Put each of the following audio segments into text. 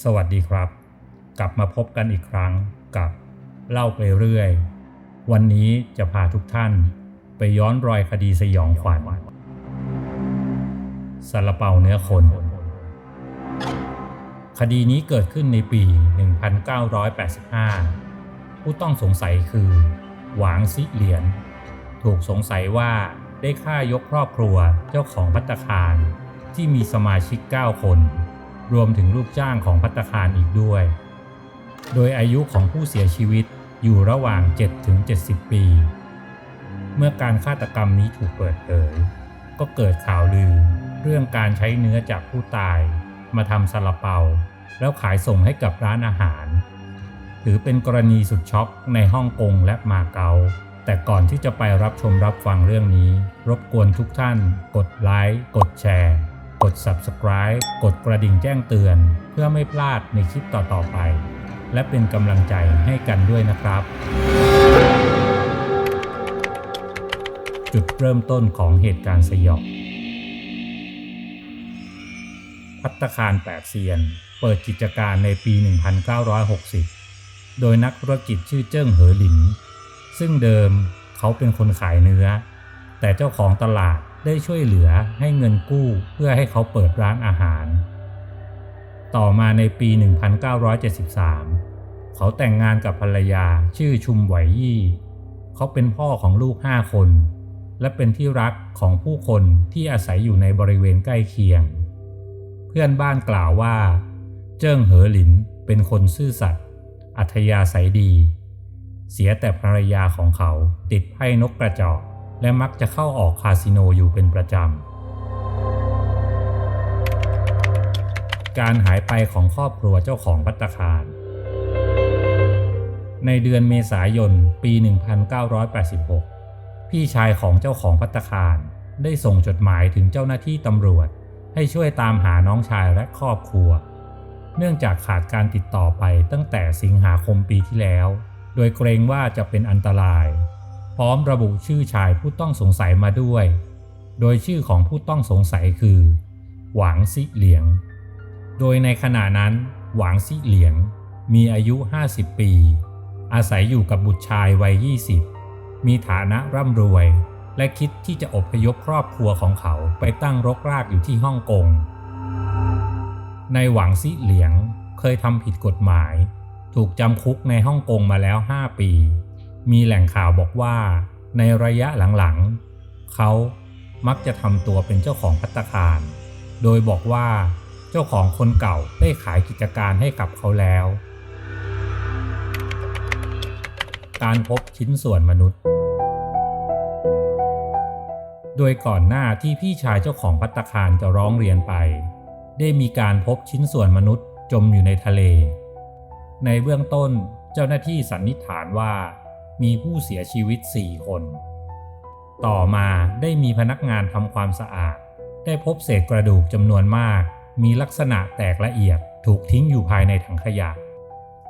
สวัสดีครับ กลับมาพบกันอีกครั้งกับเล่าไปเรื่อย วันนี้จะพาทุกท่านไปย้อนรอยคดีสยองขวัญซาลาเปาเนื้อคน คดีนี้เกิดขึ้นในปี 1985 ผู้ต้องสงสัยคือ หวางซิเหลียน ถูกสงสัยว่าได้ฆ่ายกครอบครัวเจ้าของพัตตาคารที่มีสมาชิก 9 คน รวมถึงลูกจ้างของพัตตาคารอีกด้วย โดยอายุของผู้เสียชีวิตอยู่ระหว่าง 7-70 ปี เมื่อการฆาตกรรมนี้ถูกเปิดเผย ก็เกิดข่าวลือ เรื่องการใช้เนื้อจากผู้ตาย มาทำซาลาเปา แล้วขายส่งให้กับร้านอาหาร ถือเป็นกรณีสุดช็อกในฮ่องกงและมาเก๊าแต่ก่อนที่จะไปรับชมรับฟังเรื่องนี้ รบกวนทุกท่าน กดไลค์ กดแชร์ กด Subscribe กดกระดิ่งแจ้งเตือน เพื่อไม่พลาดในคลิปต่อๆไป และเป็นกำลังใจให้กันด้วยนะครับ จุดเริ่มต้นของเหตุการณ์สยองพัตตาคารแปดเซียน เปิดกิจการในปี 1960 โดยนักธุรกิจชื่อเจิ้งเหอหลิน ซึ่งเดิมเขาเป็นคนขายเนื้อ แต่เจ้าของตลาด ได้ช่วยเหลือให้เงินกู้เพื่อให้เขาเปิดร้านอาหาร ต่อมาในปี 1973 เขาแต่งงานกับภรรยาชื่อชุมไหวยี่ เขาเป็นพ่อของลูกห้าคน และเป็นที่รักของผู้คนที่อาศัยอยู่ในบริเวณใกล้เคียง เพื่อนบ้านกล่าวว่า เจิ้งเหอหลินเป็นคนซื่อสัตย์อัธยาศัยดี เสียแต่ภรรยาของเขาติดไพ่นกกระจอก และมักจะเข้าออกคาสิโนอยู่เป็นประจำ การหายไปของครอบครัวเจ้าของพัตคาร ในเดือนเมษายนปี 1986 พี่ชายของเจ้าของพัตคารได้ส่งจดหมายถึงเจ้าหน้าที่ตำรวจ ให้ช่วยตามหาน้องชายและครอบครัว เนื่องจากขาดการติดต่อไปตั้งแต่สิงหาคมปีที่แล้ว โดยเกรงว่าจะเป็นอันตราย พร้อมระบุชื่อชายผู้ต้องสงสัยมาด้วย โดยชื่อของผู้ต้องสงสัยคือ หวางซิเหลียง โดยในขณะนั้นหวางซิเหลียงมีอายุ 50 ปี อาศัยอยู่กับบุตรชายวัย 20 มีฐานะร่ำรวย และคิดที่จะอพยพครอบครัวของเขาไปตั้งรกรากอยู่ที่ฮ่องกง ในหวังซิเหลียงเคยทำผิดกฎหมาย ถูกจำคุกในฮ่องกงมาแล้ว 5 ปี มีแหล่งข่าวบอกว่า ในระยะหลังๆ เขามักจะทำตัวเป็นเจ้าของพัตตาคาร โดยบอกว่าเจ้าของคนเก่าได้ขายกิจการให้กับเขาแล้ว การพบชิ้นส่วนมนุษย์ โดยก่อนหน้าที่พี่ชายเจ้าของพัตตาคารจะร้องเรียนไป ได้มีการพบชิ้นส่วนมนุษย์จมอยู่ในทะเล ในเบื้องต้นเจ้าหน้าที่สันนิษฐานว่า มีผู้เสียชีวิต 4 คน ต่อมาได้มีพนักงานทำความสะอาด ได้พบเศษกระดูกจำนวนมาก มีลักษณะแตกละเอียดถูกทิ้งอยู่ภายในถังขยะ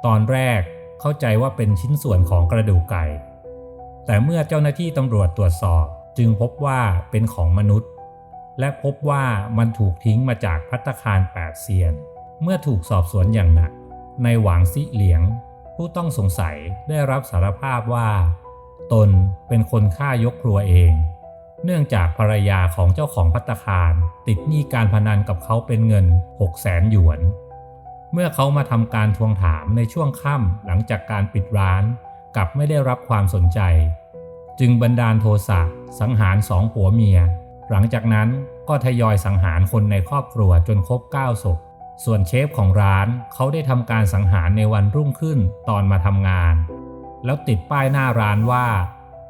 ตอนแรกเข้าใจว่าเป็นชิ้นส่วนของกระดูกไก่ แต่เมื่อเจ้าหน้าที่ตำรวจตรวจสอบจึงพบว่าเป็นของมนุษย์ และพบว่ามันถูกทิ้งมาจากพัตคารแปดเซียน เมื่อถูกสอบสวนอย่างหนัก ในหวางซิเหลียง ผู้ต้องสงสัยได้รับสารภาพว่า ตนเป็นคนฆ่ายกครัวเอง เนื่องจากภรรยาของเจ้าของพัตคาร ติดหนี้การพนันกับเขาเป็นเงิน 6 0แสนหยวน เมื่อเขามาทำการทวงถามในช่วงค่ำหลังจากการปิดร้าน กลับไม่ได้รับความสนใจ จึงบันดาลโทสะสังหารสองผัวเมีย หลังจากนั้นก็ทยอยสังหารคนในครอบครัวจนครบ9ศพ ส่วนเชฟของร้านเขาได้ทำการสังหารในวันรุ่งขึ้นตอนมาทำงาน แล้วติดป้ายหน้าร้านว่า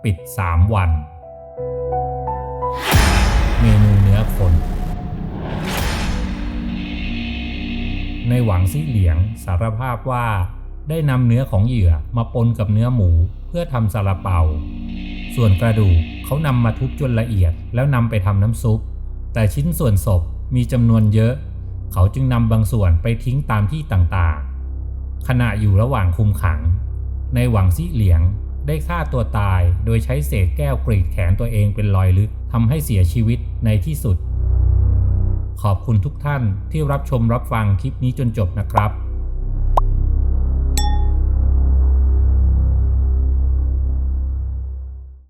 ปิด 3 วัน เมนูเนื้อคน ในหวังซี่เหลียงสารภาพว่าได้นำเนื้อของเหยื่อมาปนกับเนื้อหมูเพื่อทำซาลาเปา ส่วนกระดูกเขานำมาทุบจนละเอียดแล้วนำไปทำน้ำซุป แต่ชิ้นส่วนศพมีจำนวนเยอะ เขาจึงนำบางส่วนไปทิ้งตามที่ต่างๆ ขณะอยู่ระหว่างคุมขัง ในหวังซี่เหลียงได้ฆ่าตัวตายโดยใช้เศษแก้วกรีดแขนตัวเองเป็นรอยลึกทำให้เสียชีวิตในที่สุด ขอบคุณทุกท่านที่รับชมรับฟังคลิปนี้จนจบนะครับ